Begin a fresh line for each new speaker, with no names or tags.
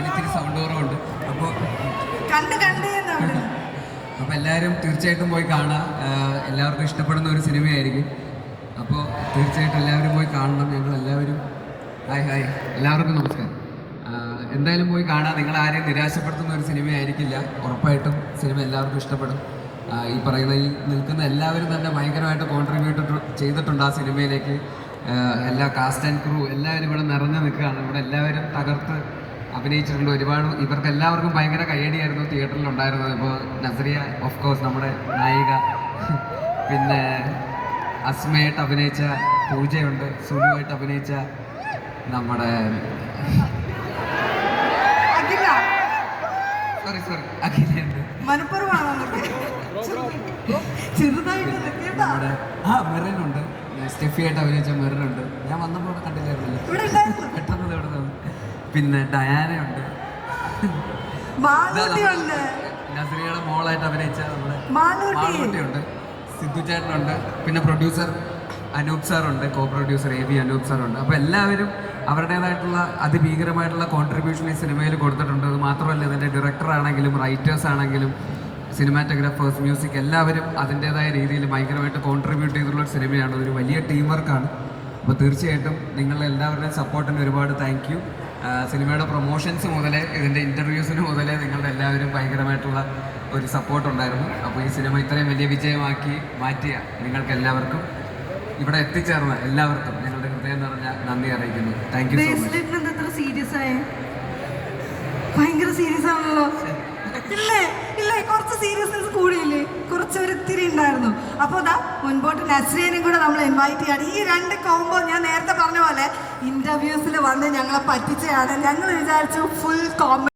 പിന്നെ ഇത്തിരി സൗണ്ട് കുറവുണ്ട്. അപ്പോൾ
കണ്ട് കണ്ട്
അപ്പോൾ എല്ലാവരും തീർച്ചയായിട്ടും പോയി കാണാം. എല്ലാവർക്കും ഇഷ്ടപ്പെടുന്ന ഒരു സിനിമയായിരിക്കും. അപ്പോൾ തീർച്ചയായിട്ടും എല്ലാവരും പോയി കാണണം. ഞങ്ങൾ എല്ലാവരും ഹായ് ഹായ്. എല്ലാവർക്കും നമസ്കാരം. എന്തായാലും പോയി കാണാം. നിങ്ങൾ ആരെയും നിരാശപ്പെടുത്തുന്ന ഒരു സിനിമയായിരിക്കില്ല. ഉറപ്പായിട്ടും സിനിമ എല്ലാവർക്കും ഇഷ്ടപ്പെടും. ഈ പറയുന്ന ഈ നിൽക്കുന്ന എല്ലാവരും തന്നെ ഭയങ്കരമായിട്ട് കോൺട്രിബ്യൂട്ട് ചെയ്തിട്ടുണ്ട് ആ സിനിമയിലേക്ക്. എല്ലാ കാസ്റ്റ് ആൻഡ് ക്രൂ എല്ലാവരും ഇവിടെ നിറഞ്ഞു നിൽക്കുകയാണ്. ഇവിടെ എല്ലാവരും തകർത്ത് അഭിനയിച്ചിട്ടുണ്ട് ഒരുപാട്. ഇവർക്ക് എല്ലാവർക്കും ഭയങ്കര കയ്യടിയായിരുന്നു തിയേറ്ററിൽ ഉണ്ടായിരുന്നത് ഇപ്പോൾ നസറിയ ഓഫ് കോഴ്സ് നമ്മുടെ നായിക. പിന്നെ അസ്മയായിട്ട് അഭിനയിച്ച പൂജയുണ്ട്. സുനുവായിട്ട് അഭിനയിച്ച നമ്മുടെ സോറി സോറി അഖിലുണ്ട് ആ മെറിനുണ്ട്. സ്റ്റെഫിയായിട്ട് അഭിനയിച്ച മെറിനുണ്ട്. ഞാൻ വന്നപ്പോൾ കണ്ടില്ലായിരുന്നല്ലോ
ഇവിടെ ഉണ്ടായിരുന്നു
പെട്ടെന്ന് ഇത് ഇവിടെ നിന്ന്. പിന്നെ ഡയാനയുണ്ട് നസറിയുടെ മോളായിട്ട് അഭിനയിച്ച നമ്മുടെ
മാളൂട്ടി.
മാളൂട്ടിയുണ്ട് സിദ്ധു ചേട്ടനുണ്ട് പിന്നെ producer Anoop സാറുണ്ട് co producer A B Anoop സാറുണ്ട് അപ്പോൾ എല്ലാവരും അവരുടേതായിട്ടുള്ള അതിഭീകരമായിട്ടുള്ള കോൺട്രിബ്യൂഷൻ ഈ സിനിമയിൽ കൊടുത്തിട്ടുണ്ട്. അത് മാത്രമല്ല ഇതിന്റെ ഡയറക്ടർ ആണെങ്കിലും റൈറ്റേഴ്സ് ആണെങ്കിലും സിനിമാറ്റോഗ്രാഫേഴ്സ് മ്യൂസിക് എല്ലാവരും അതിന്റെതായ രീതിയിൽ ഭയങ്കരമായിട്ട് കോൺട്രിബ്യൂട്ട് ചെയ്തിട്ടുള്ള ഒരു സിനിമയാണ്. ഒരു വലിയ ടീം വർക്കാണ് അപ്പോൾ തീർച്ചയായിട്ടും നിങ്ങളെല്ലാവരുടെയും സപ്പോർട്ടിന് ഒരുപാട് താങ്ക് യു സിനിമയുടെ പ്രൊമോഷൻസ് മുതലേ ഇതിന്റെ ഇന്റർവ്യൂസിന് മുതലേ നിങ്ങളുടെ എല്ലാവരും ഭയങ്കരമായിട്ടുള്ള ഒരു സപ്പോർട്ട് ഉണ്ടായിരുന്നു. അപ്പോൾ ഈ സിനിമ ഇത്രയും വലിയ വിജയമാക്കി മാറ്റിയ നിങ്ങൾക്ക് എല്ലാവർക്കും ഇവിടെ എത്തിച്ചേർന്ന എല്ലാവർക്കും ഞങ്ങളുടെ ഹൃദയം നിറഞ്ഞ നന്ദി അറിയിക്കുന്നു. താങ്ക് യു
സീരിയസ് ആയ? ഭയങ്കര സീരിയസ് ആണല്ലോ. ഇല്ലേ? ഇല്ലേ? കുറച്ച് സീരിയസ്നെസ് കൂടിയില്ലേ? ഇത്തിരി അപ്പോൾ ഇതാ മുൻപോട്ട് നസ്രീനും കൂടെ നമ്മൾ ഇൻവൈറ്റ് ചെയ്യാണ്. ഈ രണ്ട് കോമ്പോ ഞാൻ നേരത്തെ പറഞ്ഞ പോലെ ഇന്റർവ്യൂസിൽ വന്ന് ഞങ്ങളെ പറ്റിച്ചയാണ്. ഞങ്ങൾ വിചാരിച്ചു ഫുൾ കോമഡി